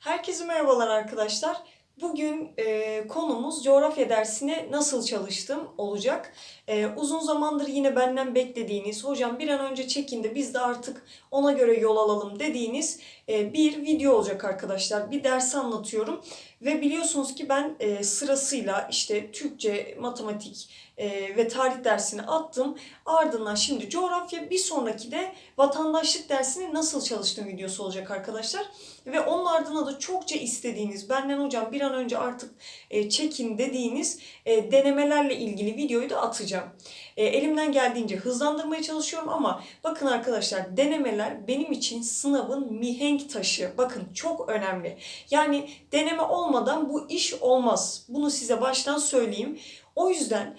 Herkese merhabalar arkadaşlar. Bugün e, konumuz coğrafya dersine nasıl çalıştım olacak. E, uzun zamandır yine benden beklediğiniz, hocam bir an önce çekin de biz de artık ona göre yol alalım dediğiniz e, bir video olacak arkadaşlar. Bir dersi anlatıyorum ve biliyorsunuz ki ben e, sırasıyla işte Türkçe, matematik e, ve tarih dersini attım. Ardından şimdi coğrafya, bir sonraki de vatandaşlık dersini nasıl çalıştığım videosu olacak arkadaşlar. Ve onun ardına da çokça istediğiniz, benden hocam bir an önce artık e, çekin dediğiniz e, denemelerle ilgili videoyu da atacağım. E, elimden geldiğince hızlandırmaya çalışıyorum ama bakın arkadaşlar denemeler benim için sınavın mihenk taşı. Bakın çok önemli. Yani deneme olmadan bu iş olmaz. Bunu size baştan söyleyeyim. O yüzden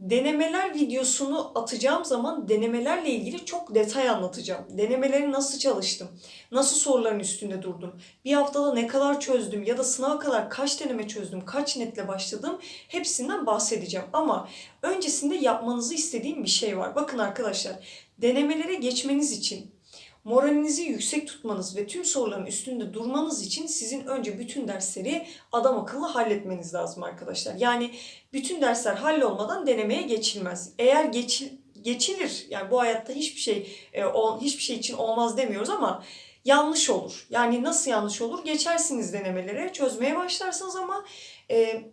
denemeler videosunu atacağım zaman denemelerle ilgili çok detay anlatacağım. Denemeleri nasıl çalıştım? Nasıl soruların üstünde durdum? Bir haftada ne kadar çözdüm ya da sınava kadar kaç deneme çözdüm? Kaç netle başladım? Hepsinden bahsedeceğim. Ama öncesinde yapmanızı istediğim bir şey var. Bakın arkadaşlar, denemelere geçmeniz için moralinizi yüksek tutmanız ve tüm soruların üstünde durmanız için sizin önce bütün dersleri adam akıllı halletmeniz lazım arkadaşlar. Yani bütün dersler hallolmadan denemeye geçilmez. Eğer geçil, geçilir yani bu hayatta hiçbir şey e, hiçbir şey için olmaz demiyoruz ama yanlış olur. Yani nasıl yanlış olur? Geçersiniz denemelere, çözmeye başlarsınız ama e,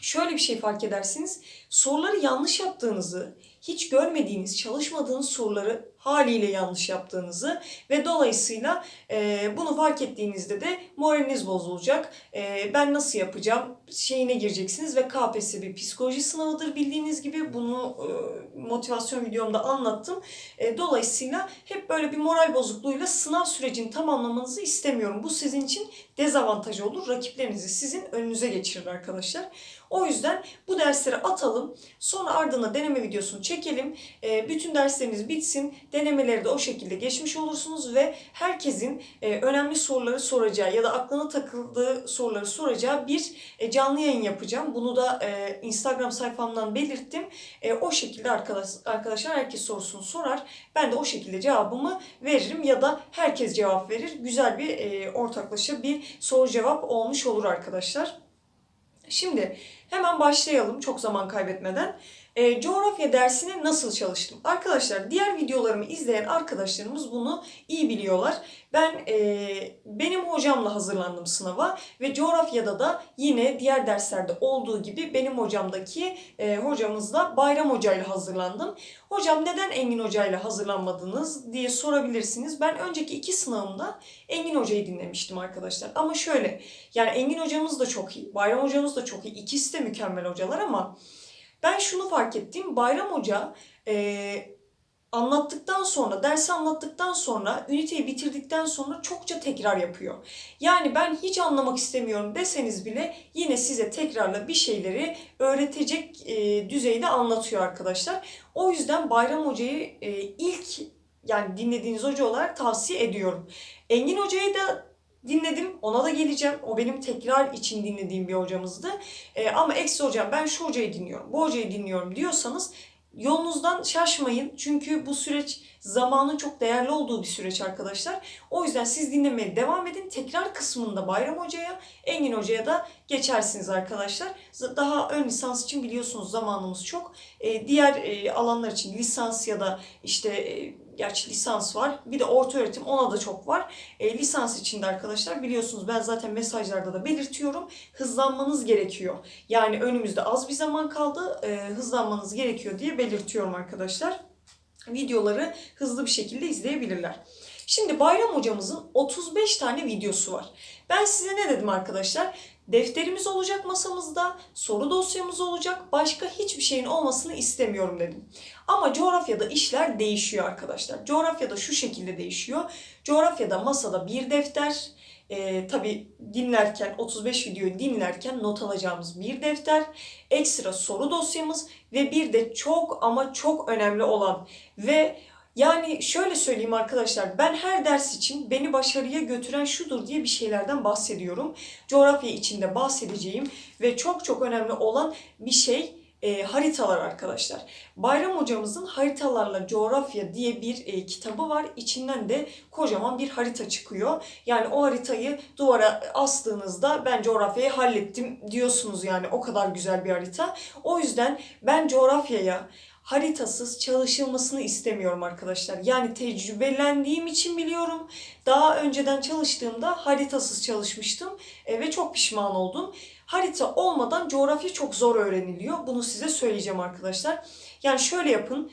şöyle bir şey fark edersiniz. Soruları yanlış yaptığınızı, hiç görmediğiniz, çalışmadığınız soruları haliyle yanlış yaptığınızı ve dolayısıyla e, bunu fark ettiğinizde de moraliniz bozulacak. E, ben nasıl yapacağım şeyine gireceksiniz ve KPSS bir psikoloji sınavıdır bildiğiniz gibi bunu e, motivasyon videomda anlattım. E, dolayısıyla hep böyle bir moral bozukluğuyla sınav sürecini tamamlamanızı istemiyorum. Bu sizin için dezavantaj olur. Rakiplerinizi sizin önünüze geçirir arkadaşlar. O yüzden bu dersleri atalım. Sonra ardına deneme videosunu çekelim. E, bütün dersleriniz bitsin. Denemeleri de o şekilde geçmiş olursunuz ve herkesin e, önemli soruları soracağı ya da aklına takıldığı soruları soracağı bir e, canlı yayın yapacağım. Bunu da e, Instagram sayfamdan belirttim. E, o şekilde arkadaş, arkadaşlar herkes sorusunu sorar. Ben de o şekilde cevabımı veririm ya da herkes cevap verir. Güzel bir e, ortaklaşa bir soru cevap olmuş olur arkadaşlar. Şimdi hemen başlayalım çok zaman kaybetmeden. E, coğrafya dersine nasıl çalıştım? Arkadaşlar diğer videolarımı izleyen arkadaşlarımız bunu iyi biliyorlar. Ben e, benim hocamla hazırlandım sınava ve coğrafyada da yine diğer derslerde olduğu gibi benim hocamdaki e, hocamızla Bayram Hoca ile hazırlandım. Hocam neden Engin Hoca ile hazırlanmadınız diye sorabilirsiniz. Ben önceki iki sınavımda Engin Hoca'yı dinlemiştim arkadaşlar. Ama şöyle yani Engin hocamız da çok iyi, Bayram hocamız da çok iyi. İkisi de mükemmel hocalar ama ben şunu fark ettim. Bayram Hoca e, anlattıktan sonra, dersi anlattıktan sonra, üniteyi bitirdikten sonra çokça tekrar yapıyor. Yani ben hiç anlamak istemiyorum deseniz bile yine size tekrarla bir şeyleri öğretecek e, düzeyde anlatıyor arkadaşlar. O yüzden Bayram Hoca'yı e, ilk yani dinlediğiniz hoca olarak tavsiye ediyorum. Engin Hoca'yı da dinledim. Ona da geleceğim. O benim tekrar için dinlediğim bir hocamızdı. E, ama eksi hocam ben şu hocayı dinliyorum, bu hocayı dinliyorum diyorsanız yolunuzdan şaşmayın. Çünkü bu süreç zamanın çok değerli olduğu bir süreç arkadaşlar. O yüzden siz dinlemeye devam edin. Tekrar kısmında Bayram Hoca'ya, Engin Hoca'ya da geçersiniz arkadaşlar. Daha ön lisans için biliyorsunuz zamanımız çok. E, diğer e, alanlar için lisans ya da işte e, gerçi lisans var. Bir de orta öğretim ona da çok var. E, lisans içinde arkadaşlar biliyorsunuz ben zaten mesajlarda da belirtiyorum. Hızlanmanız gerekiyor. Yani önümüzde az bir zaman kaldı. E, hızlanmanız gerekiyor diye belirtiyorum arkadaşlar. Videoları hızlı bir şekilde izleyebilirler. Şimdi Bayram hocamızın 35 tane videosu var. Ben size ne dedim arkadaşlar? Defterimiz olacak masamızda, soru dosyamız olacak, başka hiçbir şeyin olmasını istemiyorum dedim. Ama coğrafyada işler değişiyor arkadaşlar. Coğrafyada şu şekilde değişiyor. Coğrafyada masada bir defter, e, tabi dinlerken 35 videoyu dinlerken not alacağımız bir defter, ekstra soru dosyamız ve bir de çok ama çok önemli olan ve yani şöyle söyleyeyim arkadaşlar ben her ders için beni başarıya götüren şudur diye bir şeylerden bahsediyorum. Coğrafya içinde bahsedeceğim ve çok çok önemli olan bir şey e, haritalar arkadaşlar. Bayram hocamızın Haritalarla Coğrafya diye bir e, kitabı var. İçinden de kocaman bir harita çıkıyor. Yani o haritayı duvara astığınızda ben coğrafyayı hallettim diyorsunuz yani o kadar güzel bir harita. O yüzden ben coğrafyaya haritasız çalışılmasını istemiyorum arkadaşlar. Yani tecrübelendiğim için biliyorum. Daha önceden çalıştığımda haritasız çalışmıştım e, ve çok pişman oldum. Harita olmadan coğrafya çok zor öğreniliyor. Bunu size söyleyeceğim arkadaşlar. Yani şöyle yapın.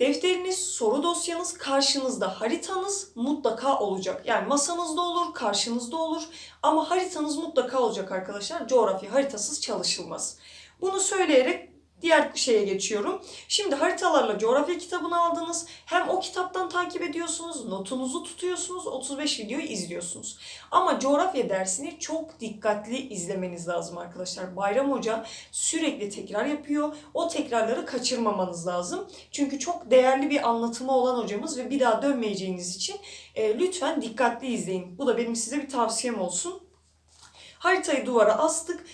Defteriniz, soru dosyanız, karşınızda haritanız mutlaka olacak. Yani masanızda olur, karşınızda olur ama haritanız mutlaka olacak arkadaşlar. Coğrafya haritasız çalışılmaz. Bunu söyleyerek diğer şeye geçiyorum. Şimdi haritalarla coğrafya kitabını aldınız. Hem o kitaptan takip ediyorsunuz, notunuzu tutuyorsunuz, 35 videoyu izliyorsunuz. Ama coğrafya dersini çok dikkatli izlemeniz lazım arkadaşlar. Bayram Hoca sürekli tekrar yapıyor. O tekrarları kaçırmamanız lazım. Çünkü çok değerli bir anlatımı olan hocamız ve bir daha dönmeyeceğiniz için e, lütfen dikkatli izleyin. Bu da benim size bir tavsiyem olsun. Haritayı duvara astık.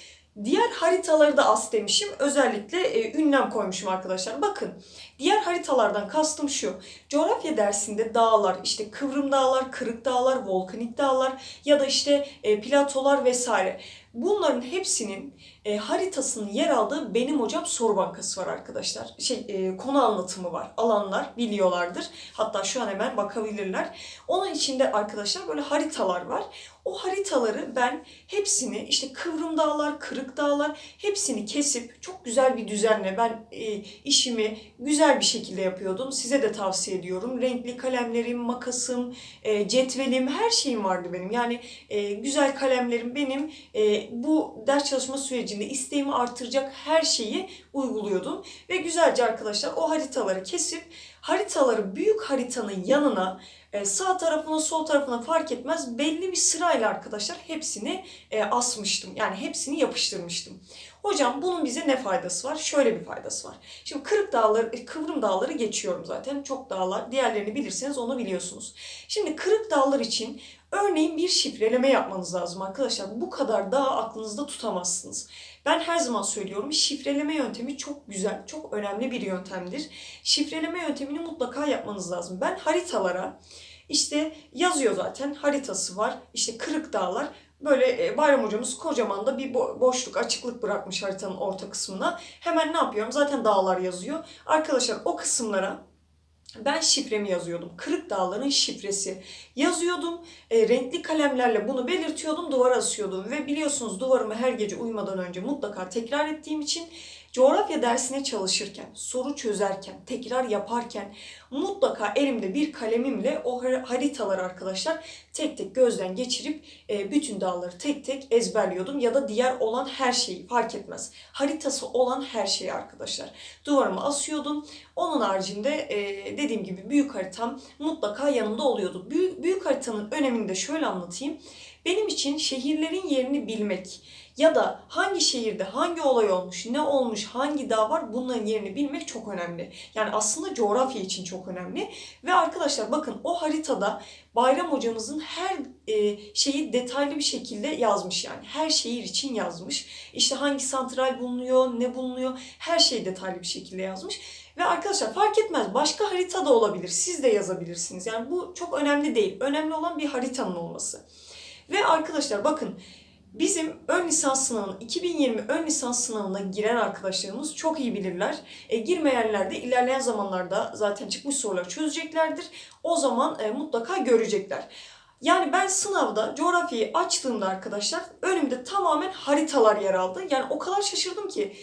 Diğer haritaları da as demişim. Özellikle e, ünlem koymuşum arkadaşlar. Bakın diğer haritalardan kastım şu. Coğrafya dersinde dağlar, işte kıvrım dağlar, kırık dağlar, volkanik dağlar ya da işte e, platolar vesaire. Bunların hepsinin e, haritasının yer aldığı benim hocam soru bankası var arkadaşlar. Şey e, konu anlatımı var. Alanlar biliyorlardır. Hatta şu an hemen bakabilirler. Onun içinde arkadaşlar böyle haritalar var. O haritaları ben hepsini işte kıvrım dağlar, kırık dağlar hepsini kesip çok güzel bir düzenle ben e, işimi güzel bir şekilde yapıyordum. Size de tavsiye ediyorum. Renkli kalemlerim, makasım, e, cetvelim her şeyim vardı benim. Yani e, güzel kalemlerim benim. E, bu ders çalışma sürecinde isteğimi artıracak her şeyi uyguluyordum. Ve güzelce arkadaşlar o haritaları kesip haritaları büyük haritanın yanına e, sağ tarafına sol tarafına fark etmez belli bir sırayla arkadaşlar hepsini e, asmıştım. Yani hepsini yapıştırmıştım. Hocam bunun bize ne faydası var? Şöyle bir faydası var. Şimdi kırık dağları, e, kıvrım dağları geçiyorum zaten. Çok dağlar. Diğerlerini bilirseniz onu biliyorsunuz. Şimdi kırık dağlar için örneğin bir şifreleme yapmanız lazım arkadaşlar. Bu kadar daha aklınızda tutamazsınız. Ben her zaman söylüyorum şifreleme yöntemi çok güzel, çok önemli bir yöntemdir. Şifreleme yöntemini mutlaka yapmanız lazım. Ben haritalara işte yazıyor zaten haritası var. İşte kırık dağlar. Böyle e, Bayram hocamız kocaman da bir boşluk, açıklık bırakmış haritanın orta kısmına. Hemen ne yapıyorum? Zaten dağlar yazıyor. Arkadaşlar o kısımlara ben şifremi yazıyordum. Kırık Dağların şifresi yazıyordum. E, renkli kalemlerle bunu belirtiyordum, duvara asıyordum. Ve biliyorsunuz duvarımı her gece uyumadan önce mutlaka tekrar ettiğim için coğrafya dersine çalışırken, soru çözerken, tekrar yaparken mutlaka elimde bir kalemimle o haritaları arkadaşlar tek tek gözden geçirip e, bütün dağları tek tek ezberliyordum. Ya da diğer olan her şeyi fark etmez. Haritası olan her şeyi arkadaşlar duvarıma asıyordum. Onun haricinde e, dediğim gibi büyük haritam mutlaka yanımda oluyordu. Büyük, büyük haritanın önemini de şöyle anlatayım. Benim için şehirlerin yerini bilmek ya da hangi şehirde hangi olay olmuş, ne olmuş, hangi dağ var bunların yerini bilmek çok önemli. Yani aslında coğrafya için çok önemli. Ve arkadaşlar bakın o haritada Bayram hocamızın her e, şeyi detaylı bir şekilde yazmış yani. Her şehir için yazmış. İşte hangi santral bulunuyor, ne bulunuyor her şeyi detaylı bir şekilde yazmış. Ve arkadaşlar fark etmez başka harita da olabilir. Siz de yazabilirsiniz. Yani bu çok önemli değil. Önemli olan bir haritanın olması. Ve arkadaşlar bakın Bizim ön lisans sınavına, 2020 ön lisans sınavına giren arkadaşlarımız çok iyi bilirler. E, girmeyenler de ilerleyen zamanlarda zaten çıkmış sorular çözeceklerdir. O zaman e, mutlaka görecekler. Yani ben sınavda coğrafyayı açtığımda arkadaşlar önümde tamamen haritalar yer aldı. Yani o kadar şaşırdım ki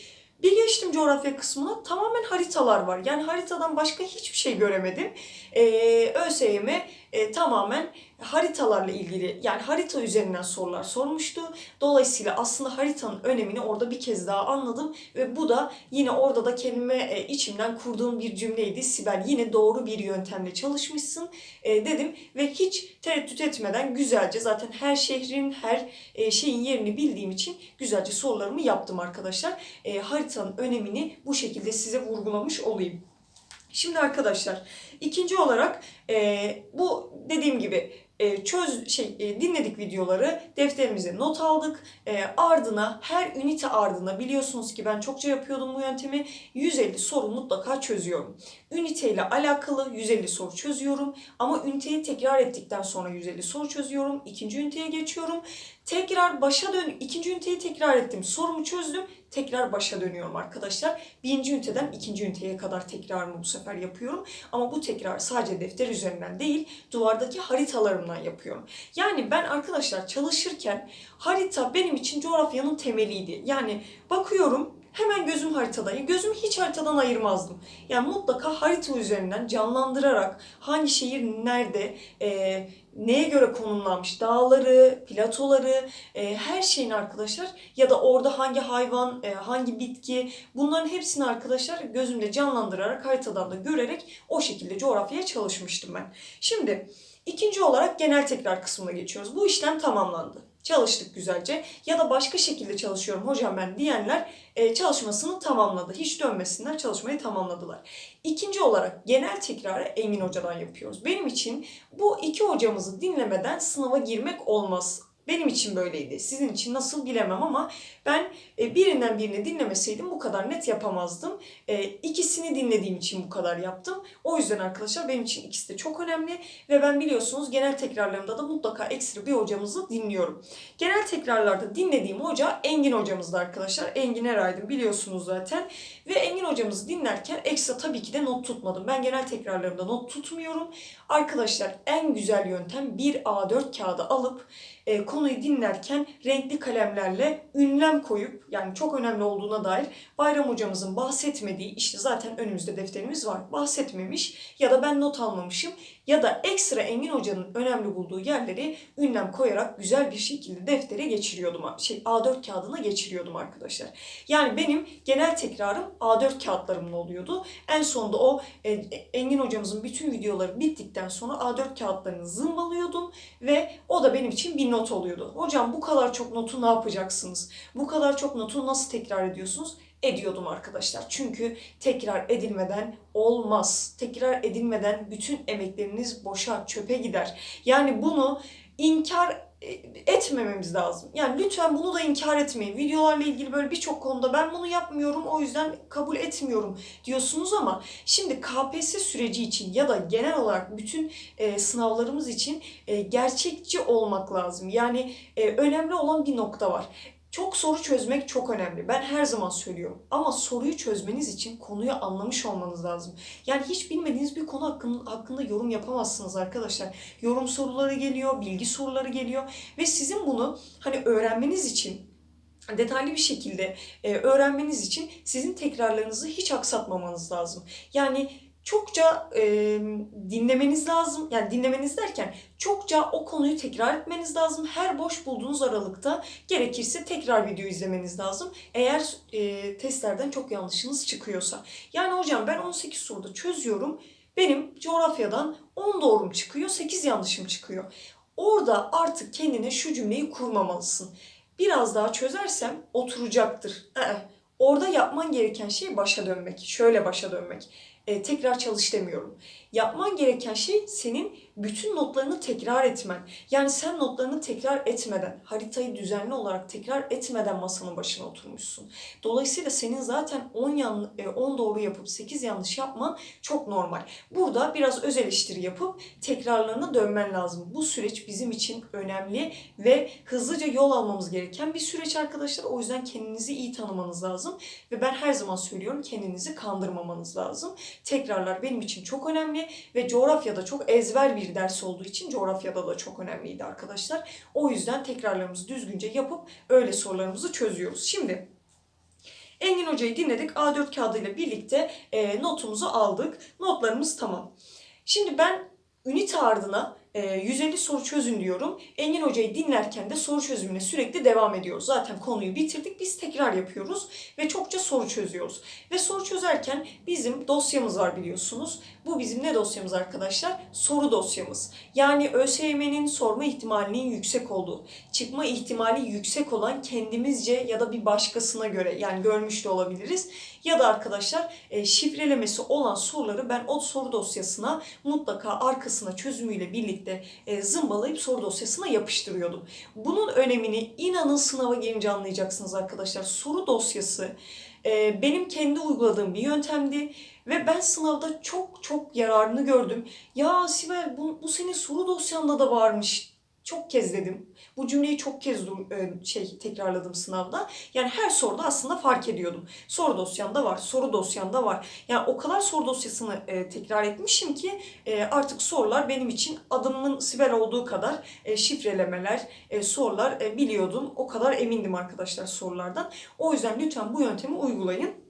bir geçtim coğrafya kısmına tamamen haritalar var. Yani haritadan başka hiçbir şey göremedim. Ee, ÖSYM e, tamamen haritalarla ilgili yani harita üzerinden sorular sormuştu. Dolayısıyla aslında haritanın önemini orada bir kez daha anladım ve bu da yine orada da kendime e, içimden kurduğum bir cümleydi. Sibel yine doğru bir yöntemle çalışmışsın e, dedim ve hiç tereddüt etmeden güzelce zaten her şehrin her e, şeyin yerini bildiğim için güzelce sorularımı yaptım arkadaşlar. Haritanın önemini bu şekilde size vurgulamış olayım. Şimdi arkadaşlar ikinci olarak e, bu dediğim gibi çöz şey e, dinledik videoları, defterimize not aldık. E, ardına her ünite ardına biliyorsunuz ki ben çokça yapıyordum bu yöntemi. 150 soru mutlaka çözüyorum. Üniteyle alakalı 150 soru çözüyorum ama üniteyi tekrar ettikten sonra 150 soru çözüyorum. İkinci üniteye geçiyorum. Tekrar başa dön ikinci üniteyi tekrar ettim. Sorumu çözdüm. Tekrar başa dönüyorum arkadaşlar. Birinci üniteden ikinci üniteye kadar tekrarımı bu sefer yapıyorum. Ama bu tekrar sadece defter üzerinden değil, duvardaki haritalarımdan yapıyorum. Yani ben arkadaşlar çalışırken harita benim için coğrafyanın temeliydi. Yani bakıyorum hemen gözüm haritada. Gözümü hiç haritadan ayırmazdım. Yani mutlaka harita üzerinden canlandırarak hangi şehir nerede, e, neye göre konumlanmış, dağları, platoları, e, her şeyin arkadaşlar ya da orada hangi hayvan, e, hangi bitki bunların hepsini arkadaşlar gözümde canlandırarak haritadan da görerek o şekilde coğrafyaya çalışmıştım ben. Şimdi ikinci olarak genel tekrar kısmına geçiyoruz. Bu işlem tamamlandı. Çalıştık güzelce ya da başka şekilde çalışıyorum hocam ben diyenler e, çalışmasını tamamladı. Hiç dönmesinler çalışmayı tamamladılar. İkinci olarak genel tekrarı Engin Hoca'dan yapıyoruz. Benim için bu iki hocamızı dinlemeden sınava girmek olmaz. Benim için böyleydi. Sizin için nasıl bilemem ama ben e, birinden birini dinlemeseydim bu kadar net yapamazdım. E, İkisini dinlediğim için bu kadar yaptım. O yüzden arkadaşlar benim için ikisi de çok önemli ve ben biliyorsunuz genel tekrarlarımda da mutlaka ekstra bir hocamızı dinliyorum. Genel tekrarlarda dinlediğim hoca Engin hocamızdı arkadaşlar. Engin Eraydın biliyorsunuz zaten. Ve Engin hocamızı dinlerken ekstra tabii ki de not tutmadım. Ben genel tekrarlarımda not tutmuyorum. Arkadaşlar en güzel yöntem bir A4 kağıdı alıp e, konuyu dinlerken renkli kalemlerle ünlem koyup yani çok önemli olduğuna dair Bayram hocamızın bahsetmediği işte zaten önümüzde defterimiz var bahsetmemiş ya da ben not almamışım ya da ekstra Engin hocanın önemli bulduğu yerleri ünlem koyarak güzel bir şekilde deftere geçiriyordum. Şey A4 kağıdına geçiriyordum arkadaşlar. Yani benim genel tekrarım A4 kağıtlarımla oluyordu. En sonunda o e, Engin hocamızın bütün videoları bittikten sonra A4 kağıtlarını zımbalıyordum ve o da benim için bir not oluyordu. Hocam bu kadar çok notu ne yapacaksınız? Bu kadar çok notu nasıl tekrar ediyorsunuz? Ediyordum arkadaşlar. Çünkü tekrar edilmeden olmaz. Tekrar edilmeden bütün emekleriniz boşa, çöpe gider. Yani bunu inkar e, etmememiz lazım. Yani lütfen bunu da inkar etmeyin. Videolarla ilgili böyle birçok konuda ben bunu yapmıyorum o yüzden kabul etmiyorum diyorsunuz ama şimdi KPSS süreci için ya da genel olarak bütün e, sınavlarımız için e, gerçekçi olmak lazım. Yani e, önemli olan bir nokta var. Çok soru çözmek çok önemli. Ben her zaman söylüyorum. Ama soruyu çözmeniz için konuyu anlamış olmanız lazım. Yani hiç bilmediğiniz bir konu hakkında, hakkında yorum yapamazsınız arkadaşlar. Yorum soruları geliyor, bilgi soruları geliyor ve sizin bunu hani öğrenmeniz için detaylı bir şekilde e, öğrenmeniz için sizin tekrarlarınızı hiç aksatmamanız lazım. Yani çokça e, dinlemeniz lazım. Yani dinlemeniz derken çokça o konuyu tekrar etmeniz lazım. Her boş bulduğunuz aralıkta gerekirse tekrar video izlemeniz lazım. Eğer e, testlerden çok yanlışınız çıkıyorsa. Yani hocam ben 18 soruda çözüyorum. Benim coğrafyadan 10 doğrum çıkıyor, 8 yanlışım çıkıyor. Orada artık kendine şu cümleyi kurmamalısın. Biraz daha çözersem oturacaktır. Ee, orada yapman gereken şey başa dönmek. Şöyle başa dönmek e, tekrar çalış demiyorum. Yapman gereken şey senin bütün notlarını tekrar etmen. Yani sen notlarını tekrar etmeden, haritayı düzenli olarak tekrar etmeden masanın başına oturmuşsun. Dolayısıyla senin zaten 10 yan, 10 doğru yapıp 8 yanlış yapman çok normal. Burada biraz öz eleştiri yapıp tekrarlarına dönmen lazım. Bu süreç bizim için önemli ve hızlıca yol almamız gereken bir süreç arkadaşlar. O yüzden kendinizi iyi tanımanız lazım ve ben her zaman söylüyorum kendinizi kandırmamanız lazım. Tekrarlar benim için çok önemli ve coğrafyada çok ezber bir ders olduğu için coğrafyada da çok önemliydi arkadaşlar. O yüzden tekrarlarımızı düzgünce yapıp öyle sorularımızı çözüyoruz. Şimdi Engin Hoca'yı dinledik. A4 kağıdıyla birlikte e, notumuzu aldık. Notlarımız tamam. Şimdi ben ünite ardına 150 soru çözün diyorum. Engin Hoca'yı dinlerken de soru çözümüne sürekli devam ediyoruz. Zaten konuyu bitirdik. Biz tekrar yapıyoruz ve çokça soru çözüyoruz. Ve soru çözerken bizim dosyamız var biliyorsunuz. Bu bizim ne dosyamız arkadaşlar? Soru dosyamız. Yani ÖSYM'nin sorma ihtimalinin yüksek olduğu, çıkma ihtimali yüksek olan kendimizce ya da bir başkasına göre yani görmüş de olabiliriz. Ya da arkadaşlar şifrelemesi olan soruları ben o soru dosyasına mutlaka arkasına çözümüyle birlikte e, zımbalayıp soru dosyasına yapıştırıyordum. Bunun önemini inanın sınava gelince anlayacaksınız arkadaşlar. Soru dosyası e, benim kendi uyguladığım bir yöntemdi ve ben sınavda çok çok yararını gördüm. Ya Sibel bu, bu senin soru dosyanda da varmış. Çok kez dedim. Bu cümleyi çok kez e, şey tekrarladım sınavda. Yani her soruda aslında fark ediyordum. Soru dosyanda var, soru dosyanda var. Yani o kadar soru dosyasını e, tekrar etmişim ki e, artık sorular benim için adımın Sibel olduğu kadar şifrelemeler, sorular biliyordum. O kadar emindim arkadaşlar sorulardan. O yüzden lütfen bu yöntemi uygulayın.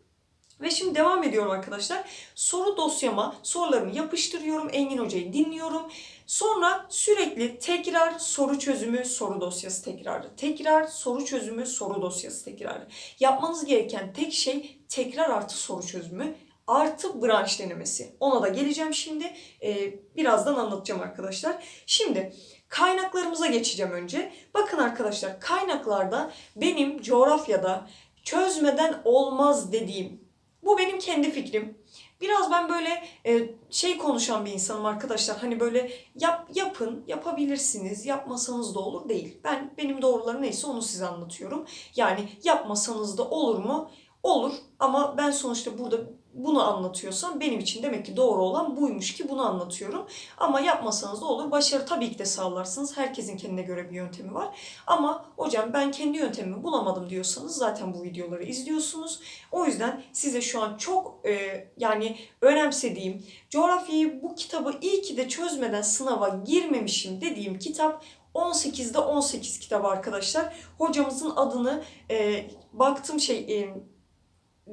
Ve şimdi devam ediyorum arkadaşlar. Soru dosyama sorularımı yapıştırıyorum. Engin Hoca'yı dinliyorum. Sonra sürekli tekrar soru çözümü, soru dosyası tekrarı. Tekrar soru çözümü, soru dosyası tekrarı. Yapmanız gereken tek şey tekrar artı soru çözümü artı branş denemesi. Ona da geleceğim şimdi. Ee, birazdan anlatacağım arkadaşlar. Şimdi kaynaklarımıza geçeceğim önce. Bakın arkadaşlar kaynaklarda benim coğrafyada çözmeden olmaz dediğim bu benim kendi fikrim. Biraz ben böyle e, şey konuşan bir insanım arkadaşlar. Hani böyle yap yapın, yapabilirsiniz, yapmasanız da olur değil. Ben benim doğruları neyse onu size anlatıyorum. Yani yapmasanız da olur mu? Olur ama ben sonuçta burada bunu anlatıyorsam benim için demek ki doğru olan buymuş ki bunu anlatıyorum. Ama yapmasanız da olur. Başarı tabii ki de sağlarsınız. Herkesin kendine göre bir yöntemi var. Ama hocam ben kendi yöntemimi bulamadım diyorsanız zaten bu videoları izliyorsunuz. O yüzden size şu an çok e, yani önemsediğim, coğrafyayı bu kitabı iyi ki de çözmeden sınava girmemişim dediğim kitap 18'de 18 kitabı arkadaşlar. Hocamızın adını e, baktım şey e,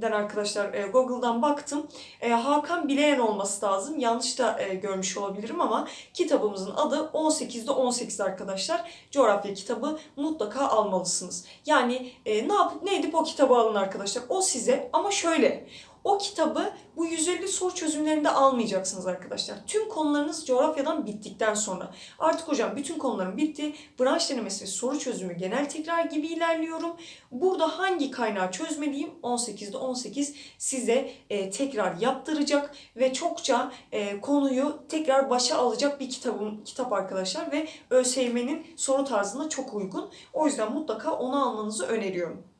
den arkadaşlar e, Google'dan baktım. E, Hakan Bileyen olması lazım. Yanlış da e, görmüş olabilirim ama kitabımızın adı 18'de 18 arkadaşlar. Coğrafya kitabı mutlaka almalısınız. Yani e, ne yapıp ne edip o kitabı alın arkadaşlar. O size ama şöyle o kitabı bu 150 soru çözümlerinde almayacaksınız arkadaşlar. Tüm konularınız coğrafyadan bittikten sonra. Artık hocam bütün konularım bitti. Branş denemesi soru çözümü genel tekrar gibi ilerliyorum. Burada hangi kaynağı çözmeliyim? 18'de 18 size e, tekrar yaptıracak ve çokça e, konuyu tekrar başa alacak bir kitabım kitap arkadaşlar ve ÖSYM'nin soru tarzına çok uygun. O yüzden mutlaka onu almanızı öneriyorum.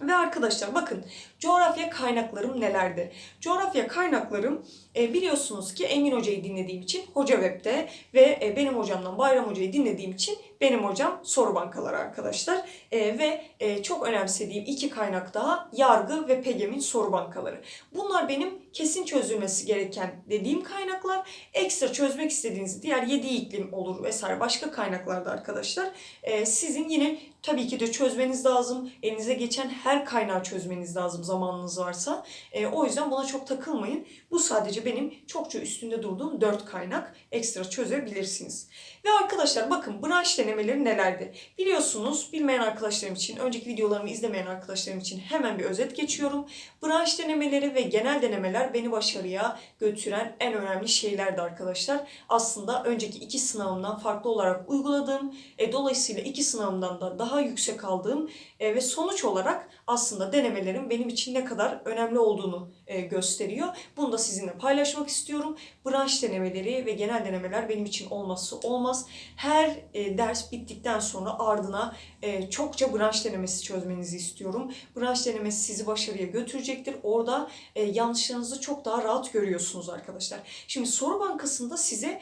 Ve arkadaşlar bakın coğrafya kaynaklarım nelerdi? Coğrafya kaynaklarım e, biliyorsunuz ki Engin Hoca'yı dinlediğim için Hoca Web'de ve e, benim hocamdan Bayram Hoca'yı dinlediğim için benim hocam soru bankaları arkadaşlar. E, ve e, çok önemsediğim iki kaynak daha yargı ve PEGEM'in soru bankaları. Bunlar benim kesin çözülmesi gereken dediğim kaynaklar. Ekstra çözmek istediğiniz diğer 7 iklim olur vesaire başka kaynaklarda arkadaşlar. E, sizin yine tabii ki de çözmeniz lazım. Elinize geçen her kaynağı çözmeniz lazım zamanınız varsa. E, o yüzden buna çok takılmayın. Bu sadece benim çokça üstünde durduğum 4 kaynak. Ekstra çözebilirsiniz. Ve arkadaşlar bakın branş denemeleri nelerdi? Biliyorsunuz bilmeyen arkadaşlarım için, önceki videolarımı izlemeyen arkadaşlarım için hemen bir özet geçiyorum. Branş denemeleri ve genel denemeler beni başarıya götüren en önemli şeylerdi arkadaşlar. Aslında önceki iki sınavımdan farklı olarak uyguladığım, e, dolayısıyla iki sınavımdan da daha yüksek aldığım e, ve sonuç olarak aslında denemelerin benim için ne kadar önemli olduğunu e, gösteriyor. Bunu da sizinle paylaşmak istiyorum. Branş denemeleri ve genel denemeler benim için olmazsa olmaz. Her e, ders bittikten sonra ardına e, çokça branş denemesi çözmenizi istiyorum. Branş denemesi sizi başarıya götürecektir. Orada yanlışlarınızı çok daha rahat görüyorsunuz arkadaşlar. Şimdi soru bankasında size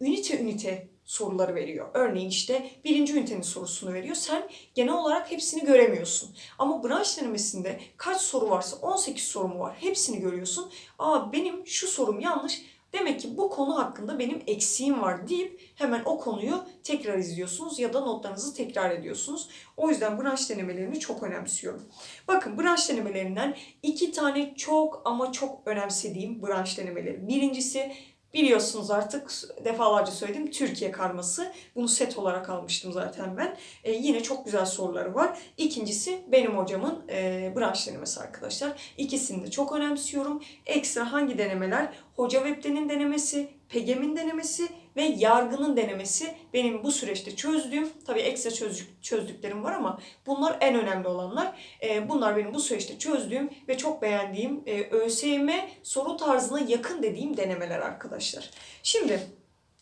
ünite ünite soruları veriyor. Örneğin işte birinci ünitenin sorusunu veriyor. Sen genel olarak hepsini göremiyorsun. Ama branş denemesinde kaç soru varsa 18 soru mu var hepsini görüyorsun. Aa benim şu sorum yanlış. Demek ki bu konu hakkında benim eksiğim var deyip hemen o konuyu tekrar izliyorsunuz ya da notlarınızı tekrar ediyorsunuz. O yüzden branş denemelerini çok önemsiyorum. Bakın branş denemelerinden iki tane çok ama çok önemsediğim branş denemeleri. Birincisi Biliyorsunuz artık defalarca söyledim Türkiye karması. Bunu set olarak almıştım zaten ben. E, yine çok güzel soruları var. İkincisi benim hocamın e, branş denemesi arkadaşlar. İkisini de çok önemsiyorum. Ekstra hangi denemeler? Hoca Web'denin denemesi, PEGEM'in denemesi ve yargının denemesi benim bu süreçte çözdüğüm, tabii ekstra çözdük, çözdüklerim var ama bunlar en önemli olanlar. E, bunlar benim bu süreçte çözdüğüm ve çok beğendiğim e, ÖSYM soru tarzına yakın dediğim denemeler arkadaşlar. Şimdi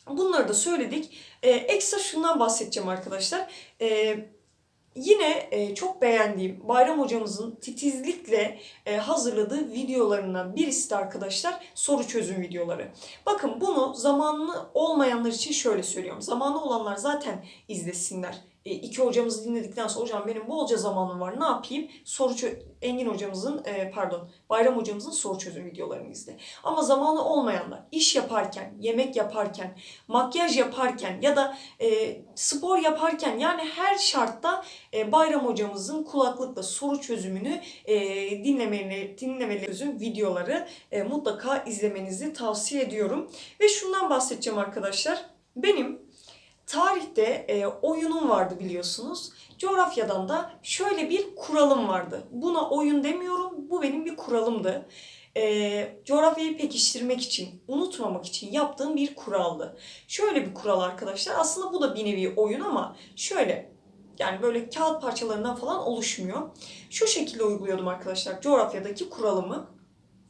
Bunları da söyledik. Ee, ekstra şundan bahsedeceğim arkadaşlar. Ee, yine e, çok beğendiğim Bayram hocamızın titizlikle e, hazırladığı videolarından birisi de arkadaşlar soru çözüm videoları. Bakın bunu zamanlı olmayanlar için şöyle söylüyorum. Zamanlı olanlar zaten izlesinler. E, iki hocamızı dinledikten sonra hocam benim bolca zamanım var ne yapayım? Soru Engin hocamızın e, pardon Bayram hocamızın soru çözüm videolarını izle. Ama zamanı olmayanlar iş yaparken, yemek yaparken, makyaj yaparken ya da e, spor yaparken yani her şartta e, Bayram hocamızın kulaklıkla soru çözümünü e, dinlemeli, dinlemeli çözüm videoları e, mutlaka izlemenizi tavsiye ediyorum. Ve şundan bahsedeceğim arkadaşlar. Benim tarihte e, oyunum vardı biliyorsunuz. Coğrafyadan da şöyle bir kuralım vardı. Buna oyun demiyorum, bu benim bir kuralımdı. E, coğrafyayı pekiştirmek için, unutmamak için yaptığım bir kuraldı. Şöyle bir kural arkadaşlar. Aslında bu da bir nevi oyun ama şöyle yani böyle kağıt parçalarından falan oluşmuyor. Şu şekilde uyguluyordum arkadaşlar coğrafyadaki kuralımı.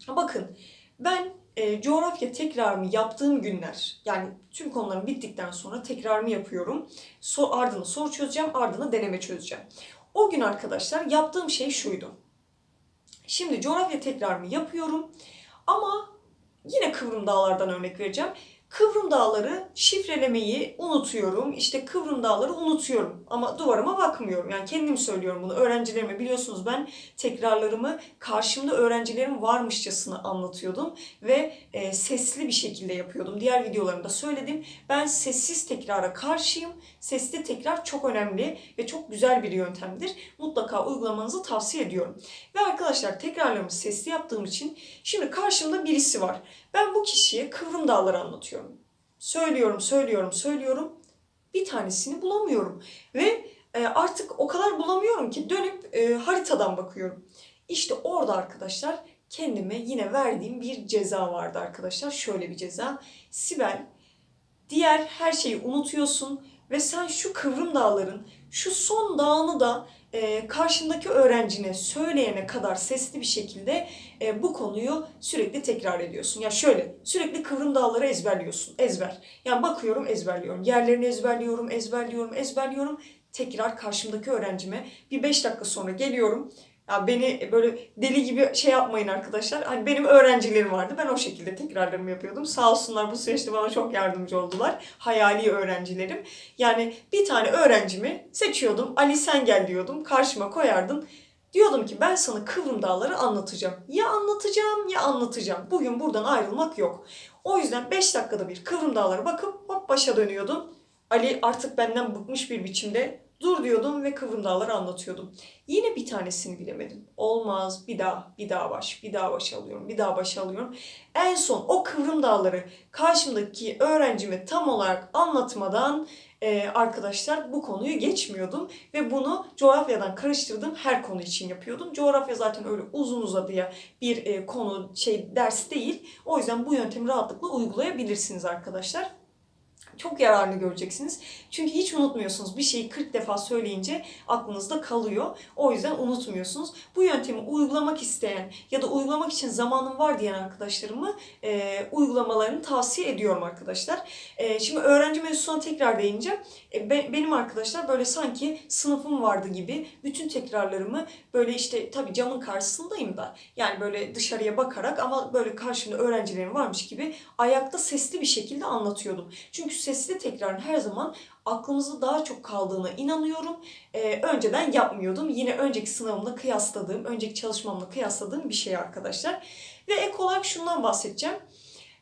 Bakın ben e, coğrafya tekrarımı yaptığım günler yani tüm konularım bittikten sonra tekrarımı yapıyorum. So, ardını soru çözeceğim, ardını deneme çözeceğim. O gün arkadaşlar yaptığım şey şuydu. Şimdi coğrafya tekrarımı yapıyorum ama yine Kıvrım Dağlar'dan örnek vereceğim. Kıvrım Dağları şifrelemeyi unutuyorum. İşte Kıvrım Dağları unutuyorum. Ama duvarıma bakmıyorum. Yani kendim söylüyorum bunu. Öğrencilerime biliyorsunuz ben tekrarlarımı karşımda öğrencilerim varmışçasına anlatıyordum. Ve e, sesli bir şekilde yapıyordum. Diğer videolarımda söyledim. Ben sessiz tekrara karşıyım. Sesli tekrar çok önemli ve çok güzel bir yöntemdir. Mutlaka uygulamanızı tavsiye ediyorum. Ve arkadaşlar tekrarlarımı sesli yaptığım için şimdi karşımda birisi var. Ben bu kişiye Kıvrım Dağları anlatıyorum. Söylüyorum, söylüyorum, söylüyorum. Bir tanesini bulamıyorum. Ve e, artık o kadar bulamıyorum ki dönüp e, haritadan bakıyorum. İşte orada arkadaşlar kendime yine verdiğim bir ceza vardı arkadaşlar. Şöyle bir ceza. Sibel, diğer her şeyi unutuyorsun ve sen şu Kıvrım Dağların şu son dağını da e, karşındaki öğrencine söyleyene kadar sesli bir şekilde e, bu konuyu sürekli tekrar ediyorsun. Ya şöyle sürekli kıvrım dağları ezberliyorsun. Ezber. Yani bakıyorum ezberliyorum. Yerlerini ezberliyorum, ezberliyorum, ezberliyorum. Tekrar karşımdaki öğrencime bir 5 dakika sonra geliyorum. Ya beni böyle deli gibi şey yapmayın arkadaşlar. Hani benim öğrencilerim vardı. Ben o şekilde tekrarlarımı yapıyordum. Sağ olsunlar bu süreçte bana çok yardımcı oldular. Hayali öğrencilerim. Yani bir tane öğrencimi seçiyordum. Ali sen gel diyordum. Karşıma koyardım. Diyordum ki ben sana Kıvrım Dağları anlatacağım. Ya anlatacağım ya anlatacağım. Bugün buradan ayrılmak yok. O yüzden 5 dakikada bir Kıvrım Dağları bakıp hop başa dönüyordum. Ali artık benden bıkmış bir biçimde dur diyordum ve Kıvrım Dağları anlatıyordum. Yine bir tanesini bilemedim. Olmaz bir daha, bir daha baş, bir daha baş alıyorum, bir daha baş alıyorum. En son o Kıvrım Dağları karşımdaki öğrencime tam olarak anlatmadan e, arkadaşlar bu konuyu geçmiyordum. Ve bunu coğrafyadan karıştırdığım her konu için yapıyordum. Coğrafya zaten öyle uzun uzadıya bir e, konu şey ders değil. O yüzden bu yöntemi rahatlıkla uygulayabilirsiniz arkadaşlar çok yararını göreceksiniz. Çünkü hiç unutmuyorsunuz. Bir şeyi 40 defa söyleyince aklınızda kalıyor. O yüzden unutmuyorsunuz. Bu yöntemi uygulamak isteyen ya da uygulamak için zamanım var diyen arkadaşlarımı e, uygulamalarını tavsiye ediyorum arkadaşlar. E, şimdi öğrenci mevzusuna tekrar değineceğim. E, be, benim arkadaşlar böyle sanki sınıfım vardı gibi bütün tekrarlarımı böyle işte tabii camın karşısındayım da yani böyle dışarıya bakarak ama böyle karşımda öğrencilerim varmış gibi ayakta sesli bir şekilde anlatıyordum. Çünkü sesli tekrarın her zaman aklımızda daha çok kaldığına inanıyorum. Ee, önceden yapmıyordum. Yine önceki sınavımla kıyasladığım, önceki çalışmamla kıyasladığım bir şey arkadaşlar. Ve ek olarak şundan bahsedeceğim.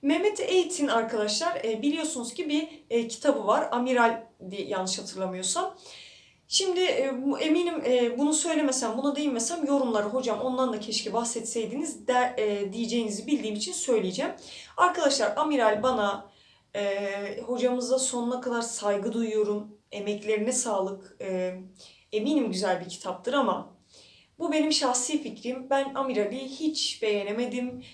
Mehmet Eğit'in arkadaşlar e, biliyorsunuz ki bir e, kitabı var. Amiral diye yanlış hatırlamıyorsam. Şimdi e, eminim e, bunu söylemesem, buna değinmesem yorumları hocam ondan da keşke bahsetseydiniz de, e, diyeceğinizi bildiğim için söyleyeceğim. Arkadaşlar Amiral bana ee, hocamıza sonuna kadar saygı duyuyorum. Emeklerine sağlık. Ee, eminim güzel bir kitaptır ama bu benim şahsi fikrim. Ben Amiral'i hiç beğenemedim.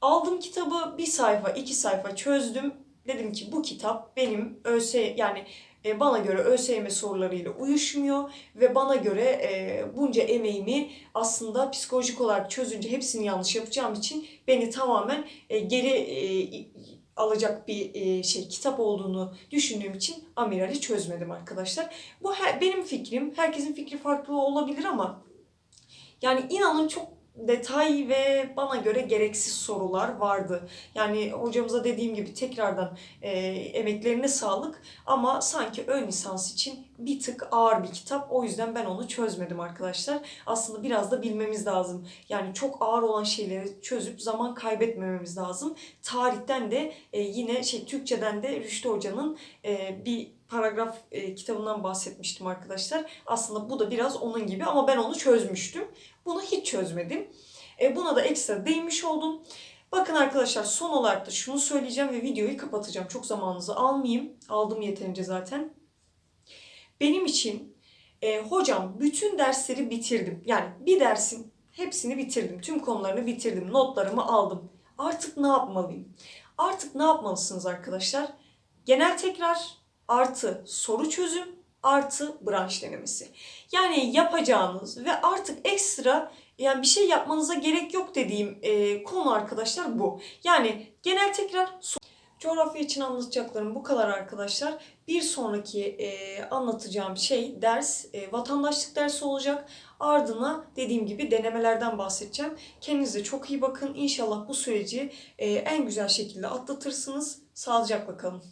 Aldım kitabı bir sayfa, iki sayfa çözdüm. Dedim ki bu kitap benim ÖS yani e, bana göre ÖSYM sorularıyla uyuşmuyor ve bana göre e, bunca emeğimi aslında psikolojik olarak çözünce hepsini yanlış yapacağım için beni tamamen e, geri e, alacak bir e, şey kitap olduğunu düşündüğüm için amirali çözmedim arkadaşlar. Bu he- benim fikrim. Herkesin fikri farklı olabilir ama yani inanın çok detay ve bana göre gereksiz sorular vardı. Yani hocamıza dediğim gibi tekrardan e, emeklerine sağlık ama sanki ön lisans için bir tık ağır bir kitap. O yüzden ben onu çözmedim arkadaşlar. Aslında biraz da bilmemiz lazım. Yani çok ağır olan şeyleri çözüp zaman kaybetmememiz lazım. Tarihten de e, yine şey Türkçeden de Rüştü Hoca'nın e, bir paragraf e, kitabından bahsetmiştim arkadaşlar. Aslında bu da biraz onun gibi ama ben onu çözmüştüm. Bunu hiç çözmedim. E, buna da ekstra değinmiş oldum. Bakın arkadaşlar son olarak da şunu söyleyeceğim ve videoyu kapatacağım. Çok zamanınızı almayayım. Aldım yeterince zaten. Benim için e, hocam bütün dersleri bitirdim. Yani bir dersin hepsini bitirdim. Tüm konularını bitirdim. Notlarımı aldım. Artık ne yapmalıyım? Artık ne yapmalısınız arkadaşlar? Genel tekrar artı soru çözüm artı branş denemesi. Yani yapacağınız ve artık ekstra yani bir şey yapmanıza gerek yok dediğim e, konu arkadaşlar bu. Yani genel tekrar coğrafya için anlatacaklarım bu kadar arkadaşlar. Bir sonraki e, anlatacağım şey ders e, vatandaşlık dersi olacak. Ardına dediğim gibi denemelerden bahsedeceğim. Kendinize çok iyi bakın. İnşallah bu süreci e, en güzel şekilde atlatırsınız. Sağlıcakla kalın.